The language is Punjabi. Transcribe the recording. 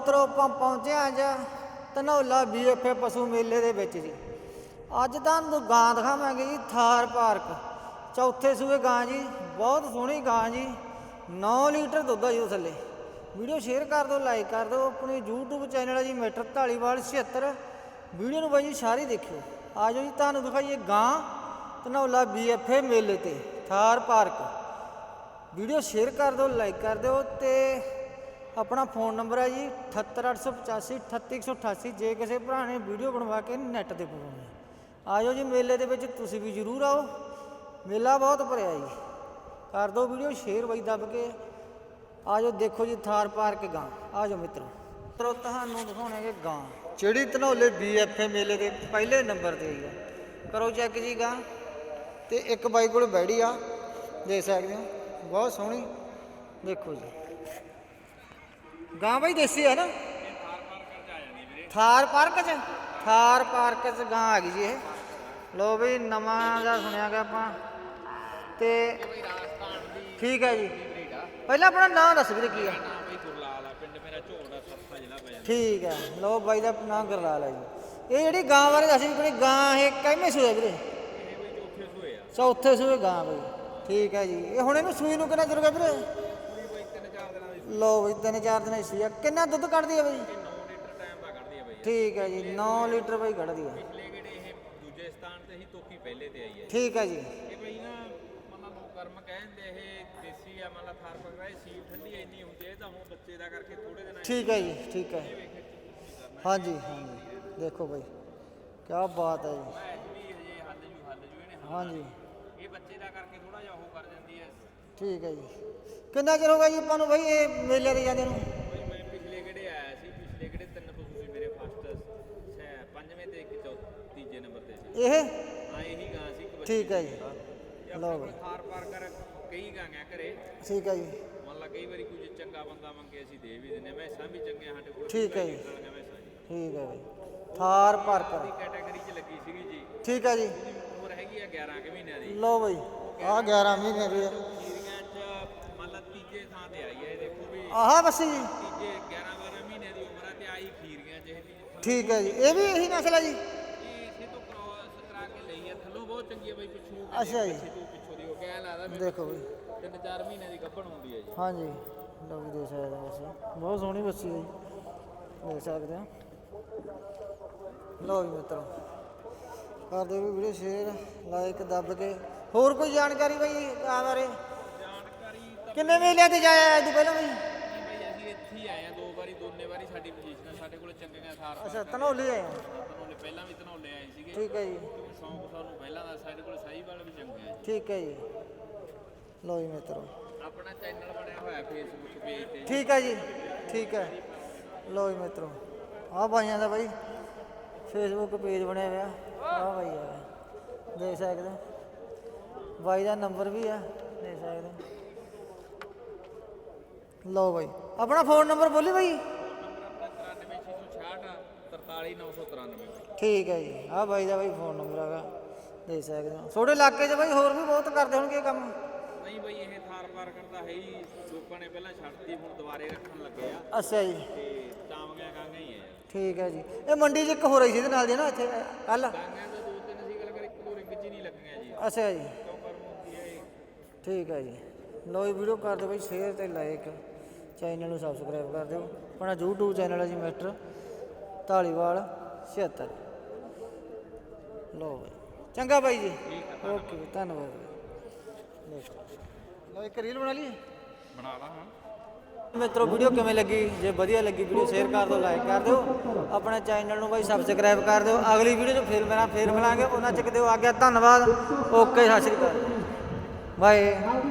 ਮਿੱਤਰੋ ਆਪਾਂ ਪਹੁੰਚੇ ਹਾਂ ਅੱਜ ਧਨੌਲਾ ਬੀਐਫਏ ਪਸ਼ੂ ਮੇਲੇ ਦੇ ਵਿੱਚ ਜੀ। ਅੱਜ ਤੁਹਾਨੂੰ ਗਾਂ ਦਿਖਾਵਾਂਗੇ ਜੀ, ਥਾਰ ਪਾਰਕ। ਚੌਥੇ ਸੂਏ ਗਾਂ ਜੀ, ਬਹੁਤ ਸੋਹਣੀ ਗਾਂ ਜੀ। 9 ਲੀਟਰ ਦੁੱਧ ਆ ਜੀ ਉਹ ਥੱਲੇ। ਵੀਡੀਓ ਸ਼ੇਅਰ ਕਰ ਦਿਓ, ਲਾਈਕ ਕਰ ਦਿਓ। ਆਪਣੇ YouTube ਚੈਨਲ ਹੈ ਜੀ, ਮੀਟਰ ਢਾਲੀਵਾਲ 76 ਵੀਡੀਓ ਨੂੰ ਬਾਈ ਜੀ ਸਾਰੀ ਦੇਖਿਓ। ਆਜੋ ਜੀ, ਤੁਹਾਨੂੰ ਦਿਖਾਈਏ ਗਾਂ ਧਨੌਲਾ ਬੀਐਫਏ ਮੇਲੇ ਤੇ, ਥਾਰ ਪਾਰਕ। ਵੀਡੀਓ ਸ਼ੇਅਰ ਕਰ ਦਿਓ, ਲਾਈਕ ਕਰ ਦਿਓ ਤੇ ਆਪਣਾ ਫੋਨ ਨੰਬਰ ਹੈ ਜੀ 78885 38188 ਜੇ ਕਿਸੇ ਭਰਾ ਨੇ ਵੀਡੀਓ ਬਣਵਾ ਕੇ ਨੈਟ ਤੇ ਪਾਉਣੀ ਹੈ। ਆਜੋ ਜੀ ਮੇਲੇ ਦੇ ਵਿੱਚ ਤੁਸੀਂ ਵੀ ਜ਼ਰੂਰ ਆਓ। ਮੇਲਾ ਬਹੁਤ ਭਰਿਆ ਜੀ। ਕਰ ਦਿਓ ਵੀਡੀਓ ਸ਼ੇਅਰ ਬਈ ਦੱਬ ਕੇ। ਆਜੋ ਦੇਖੋ ਜੀ ਥਾਰ ਪਾਰਕ ਗਾਂ। ਆਜੋ ਮਿੱਤਰੋ। ਮਿੱਤਰੋ, ਤੁਹਾਨੂੰ ਦਿਖਾਉਣਗੇ ਗਾਂ। ਜਿਹੜੀ ਧਨੌਲੇ ਬੀਐਫਏ ਮੇਲੇ ਦੇ ਪਹਿਲੇ ਨੰਬਰ ਤੇ ਆਈ ਆ ਕਰੋ ਚੈੱਕ ਜੀ ਗਾਂ। ਤੇ ਇੱਕ ਬਾਈ ਕੋਲ ਬੈੜੀ ਆ। ਦੇਖ ਸਕਦੇ ਹੋ। ਬਹੁਤ ਸੋਹਣੀ। ਦੇਖੋ ਜੀ। ਗਾਂ ਬਾਈ ਦੇਸੀ ਹੈ ਨਾ? ਥਾਰ ਪਾਰਕ ਚ। ਥਾਰ ਪਾਰਕ ਚ ਗਾਂ ਆ ਗਈ ਜੀ ਇਹ। ਲੋ ਬਈ ਨਵਾਂ ਦਾ ਸੁਣਿਆ ਗਿਆ ਆਪਾਂ। ਤੇ ਠੀਕ ਹੈ ਜੀ। ਪਹਿਲਾਂ ਆਪਣਾ ਨਾਮ ਦੱਸ ਵੀਰੇ ਕੀ ਜਾਂਦਾ ਠੀਕ ਹੈ। ਲੋ ਬਾਈ ਦਾ ਨਾਮ ਗਰਲਾਲ ਹੈ ਜੀ। ਇਹ ਜਿਹੜੀ ਗਾਂ ਬਾਰੇ ਦੱਸ ਵੀ ਕੋਈ ਗਾਂ ਇਹ ਕਿੰਨੇ ਸੂਏ ਵੀਰੇ? ਚੌਥੇ ਸੂਏ ਗਾਂ ਬਈ। ਠੀਕ ਹੈ ਜੀ। ਇਹ ਹੁਣ ਇਹਨੂੰ ਸੂਈ ਨੂੰ ਕਿੰਨਾ ਚਿਰ ਹੋ ਗਿਆ ਵੀਰੇ? ਚਾਰ ਦਿਨਾਂ ਦੀ ਲੋ ਬਈ ਤਿੰਨ ਚਾਰ ਦਿਨ ਸੀ ਆ। ਕਿੰਨਾ ਦੁੱਧ ਕੱਢਦੀ ਹੈ ਬਈ? 9 ਲੀਟਰ ਟਾਈਮ ਦਾ ਕੱਢਦੀ ਆ ਬਈ। ਠੀਕ ਹੈ ਜੀ 9 ਲੀਟਰ ਬਈ ਕੱਢਦੀ ਹੈ ਪਿਛਲੇ ਕਿਹੜੇ ਇਹ ਦੂਜੇ ਸਥਾਨ ਤੇ ਹੀ ਤੋਕੀ ਪਹਿਲੇ ਤੇ ਆਈ ਹੈ ਠੀਕ ਹੈ ਜੀ। ਇਹ ਬਈ ਨਾ ਮੰਨ ਲਓ ਕਰਮ ਕਹਿੰਦੇ ਇਹ ਦੇਸੀ ਆ ਮੰਨ ਲਾ ਥਾਰ ਪਕੜਾ ਇਹ ਸੀਲ ਠੰਡੀ ਇੰਨੀ ਹੁੰਦੀ ਹੈ ਇਹ ਤਾਂ ਹੁਣ ਬੱਚੇ ਦਾ ਕਰਕੇ ਥੋੜੇ ਦਿਨਾਂ ਠੀਕ ਹੈ ਜੀ ਠੀਕ ਹੈ। ਹਾਂਜੀ ਹਾਂਜੀ। ਦੇਖੋ ਬਈ ਕੀ ਬਾਤ ਹੈ ਜੀ। ਹਾਂਜੀ ਇਹ ਬੱਚੇ ਦਾ ਕਰਕੇ ਥੋੜਾ ਜਿਹਾ ਉਹ ਕਰ ਜਾਂਦੀ ਹੈ ਠੀਕ ਹੈ ਜੀ। ਕਿੰਨਾ ਚਿਰ ਹੋ ਗਿਆ ਜੀ ਆਪਾਂ ਨੂੰ ਬਈ ਇਹ ਮੇਲੇ ਤੇ ਜਾਂਦੇ ਨੂੰ? ਬਈ ਮੈਂ ਪਿਛਲੇ ਕਿਹੜੇ ਆਇਆ ਸੀ ਪਿਛਲੇ ਕਿਹੜੇ ਤਿੰਨ ਪਸ਼ੂ ਸੀ ਮੇਰੇ ਫਸਟ ਪੰਜਵੇਂ ਤੇ ਇੱਕ ਚੌ ਤੀਜੇ ਨੰਬਰ ਤੇ ਸੀ। ਇਹ? ਹਾਂ ਇਹੀ ਗਾਂ ਸੀ ਇੱਕ ਬੱਚੀ। ਠੀਕ ਹੈ ਜੀ। ਲਓ ਬਈ। ਥਾਰ ਪਾਰ ਕਰ ਕਈ ਗਾਂਆਂ ਘਰੇ। ਠੀਕ ਹੈ ਜੀ। ਮੰਨ ਲਾ ਕਈ ਵਾਰੀ ਕੋਈ ਚੰਗਾ ਬੰਦਾ ਮੰਗੇ ਅਸੀਂ ਦੇ ਵੀ ਦਿੰਦੇ ਮੈਸਾਂ ਵੀ ਚੰਗੀਆਂ ਸਾਡੇ ਕੋਲ ਠੀਕ ਹੈ ਜੀ। ਠੀਕ ਹੈ ਬਈ ਥਾਰ ਪਾਰਕਰ ਦੀ ਕੈਟਾਗਰੀ 'ਚ ਲੱਗੀ ਸੀਗੀ ਜੀ। ਠੀਕ ਹੈ ਜੀ। ਉਮਰ ਹੈਗੀ ਆ 11 ਕੁ ਮਹੀਨਿਆਂ ਦੀ। ਲਓ ਬਈ ਆ 11 ਮਹੀਨੇ ਦੀ ਹੈ ਖੀਰੀਆਂ 'ਚ ਮੰਨ ਲਾ ਤੀਜੇ ਥਾਂ ਤੇ ਆਈ ਹੈ ਇਹ ਦੇਖੋ ਵੀ ਆਹ ਬੱਸੀ ਜੀ। ਤੀਜੇ 11 12 ਮਹੀਨਿਆਂ ਦੀ ਉਮਰ ਆ ਤੇ ਆਈ ਖੀਰੀਆਂ 'ਚ ਇਹ ਵੀ ਠੀਕ ਹੈ ਜੀ। ਇਹ ਵੀ ਇਹੀ ਨਸਲ ਹੈ ਜੀ। ਇਹ ਇਸੇ ਤੋਂ ਕ੍ਰੋਸ ਕਰਾ ਕੇ ਲਈ ਹੈ ਥੱਲੋਂ ਬਹੁਤ ਚੰਗੀ ਹੈ ਬਈ ਪਿੱਛੋਂ ਅੱਛਾ ਜੀ। ਪਿੱਛੇ ਤੋਂ ਪਿੱਛੋਂ ਦੀ ਉਹ ਕਹਿ ਲੱਗਦਾ ਵੀ ਦੇਖੋ ਬਈ। ਤਿੰਨ ਚਾਰ ਮਹੀਨਿਆਂ ਦੀ ਗੱਭਣ ਹੁੰਦੀ ਹੈ ਜੀ। ਹਾਂਜੀ। ਲਓ ਵੀ ਦੇਖ ਸਕਦੇ ਹੋ ਬੱਸੀ ਬਹੁਤ ਸੋਹਣੀ ਬੱਸੀ ਹੈ ਜੀ। ਦੇਖ ਸਕਦੇ ਹੋ। ਲਓ ਵੀ ਮਿੱਤਰੋ। ਕਰ ਦਿਓ ਵੀ ਵੀਡੀਓ ਸ਼ੇਅਰ ਲਾਈਕ ਦੱਬ ਕੇ। ਹੋਰ ਕੋਈ ਜਾਣਕਾਰੀ ਬਈ ਆ ਬਾਰੇ? ਜਾਣਕਾਰੀ ਤਾਂ ਕਿੰਨੇ ਮੇਲਿਆਂ ਤੇ ਜਾਇਆ ਇਹ ਤੋਂ ਪਹਿਲਾਂ ਬਈ? ਵਾਰੀ ਦੋਨੇ ਵਾਰੀ ਸਾਡੀ ਪੋਜੀਸ਼ਨ ਆ ਸਾਡੇ ਕੋਲ ਚੰਗੀਆਂ ਸਾਰ ਅੱਛਾ ਧਨੌਲੇ ਆਏ ਹੋ। ਤਨੋਲੇ ਪਹਿਲਾਂ ਵੀ ਤਨੋਲੇ ਆਏ ਸੀਗੇ। ਠੀਕ ਹੈ ਜੀ। ਕਿਉਂਕਿ ਸ਼ੌਂਕ ਸਾਨੂੰ ਪਹਿਲਾਂ ਦਾ ਸਾਡੇ ਕੋਲ ਸਹੀ ਵਾਲ ਵੀ ਚੰਗੇ ਆ ਜੀ। ਠੀਕ ਹੈ ਜੀ। ਲਓ ਜੀ ਮਿੱਤਰੋ। ਆਪਣਾ ਚੈਨਲ ਬਣਿਆ ਹੋਇਆ ਫੇਸਬੁੱਕ ਪੇਜ ਤੇ। ਠੀਕ ਹੈ ਜੀ ਠੀਕ ਹੈ। ਲਓ ਜੀ ਮਿੱਤਰੋ। ਆਹ ਬਾਈਆਂ ਦਾ ਬਾਈ। ਫੇਸਬੁੱਕ ਪੇਜ ਬਣਿਆ ਹੋਇਆ। ਆਹ ਬਾਈ ਆ ਦੇਖ ਸਕਦੇ ਹੋ। ਬਾਈ ਦਾ ਨੰਬਰ ਵੀ ਆ। ਦੇਖ ਸਕਦੇ ਹੋ। ਲਓ ਬਾਈ। ਆਪਣਾ ਫੋਨ ਨੰਬਰ ਬੋਲੀ ਬਾਈ। ਆਪਣਾ 93666 43993 ਠੀਕ ਹੈ ਜੀ। ਆਹ ਬਾਈ ਦਾ ਬਾਈ ਫੋਨ ਨੰਬਰ ਹੈਗਾ। ਦੇਖ ਸਕਦੇ ਹੋ। ਤੁਹਾਡੇ ਇਲਾਕੇ 'ਚ ਬਾਈ ਹੋਰ ਵੀ ਬਹੁਤ ਕਰਦੇ ਹੋਣਗੇ ਇਹ ਕੰਮ। ਨਹੀਂ ਬਈ ਇਹ ਥਾਰ ਪਾਰ ਕਰਦਾ ਹੈ ਹੀ। ਲੋਕਾਂ ਨੇ ਪਹਿਲਾਂ ਛੱਡਤੀ ਹੁਣ ਦੁਬਾਰੇ ਰੱਖਣ ਲੱਗੇ ਆ। ਅੱਛਾ ਜੀ। ਤੇ ਚਾਵੀਆਂ ਗਾਂਗਾ ਹੀ ਆ। ਠੀਕ ਹੈ ਜੀ। ਇਹ ਮੰਡੀ 'ਚ ਇੱਕ ਹੋ ਰਹੀ ਸੀ ਇਹਦੇ ਨਾਲ ਦੀ ਨਾ ਇੱਥੇ ਕੱਲ ਗਾਂਗਾਂ ਦਾ ਦੋ ਤਿੰਨ ਸੀ ਗੱਲ ਕਰ ਇੱਕ ਦੋ ਰਿੰਗ 'ਚ ਹੀ ਨਹੀਂ ਲੱਗੀਆਂ ਜੀ। ਅੱਛਾ ਜੀ। ਹੈ ਇਹ ਠੀਕ ਹੈ ਜੀ। ਲਓ ਜੀ ਵੀਡੀਓ ਕਰ ਦਿਓ ਬਈ ਸ਼ੇਅਰ ਤੇ ਲਾਈਕ ਚੈਨਲ ਨੂੰ ਸਬਸਕ੍ਰਾਈਬ ਕਰ ਦਿਓ। ਆਪਣਾ YouTube ਚੈਨਲ ਹੈ ਜੀ ਮਿਸਟਰ ਢਾਲੀਵਾਲ 76 ਲਓ ਬਈ। ਚੰਗਾ ਬਾਈ ਜੀ। ਓਕੇ ਧੰਨਵਾਦ। ਦੇਖੋ ਲਓ ਇੱਕ ਰੀਲ ਬਣਾ ਲਈਏ? ਬਣਾ ਲਾ ਹਾਂ। ਮਿੱਤਰੋ ਵੀਡੀਓ ਕਿਵੇਂ ਲੱਗੀ? ਜੇ ਵਧੀਆ ਲੱਗੀ ਵੀਡੀਓ ਸ਼ੇਅਰ ਕਰ ਦਿਓ ਲਾਈਕ ਕਰ ਦਿਓ। ਆਪਣੇ ਚੈਨਲ ਨੂੰ ਬਾਈ ਸਬਸਕ੍ਰਾਈਬ ਕਰ ਦਿਓ। ਅਗਲੀ ਵੀਡੀਓ 'ਚ ਫਿਰ ਮੇਰਾ ਫੇਰ ਮਿਲਾਂਗੇ। ਉਹਨਾਂ ਚ ਦਿਓ ਆ ਗਿਆ ਧੰਨਵਾਦ। ਓਕੇ ਸਤਿ ਸ਼੍ਰੀ ਅਕਾਲ। ਬਾਏ।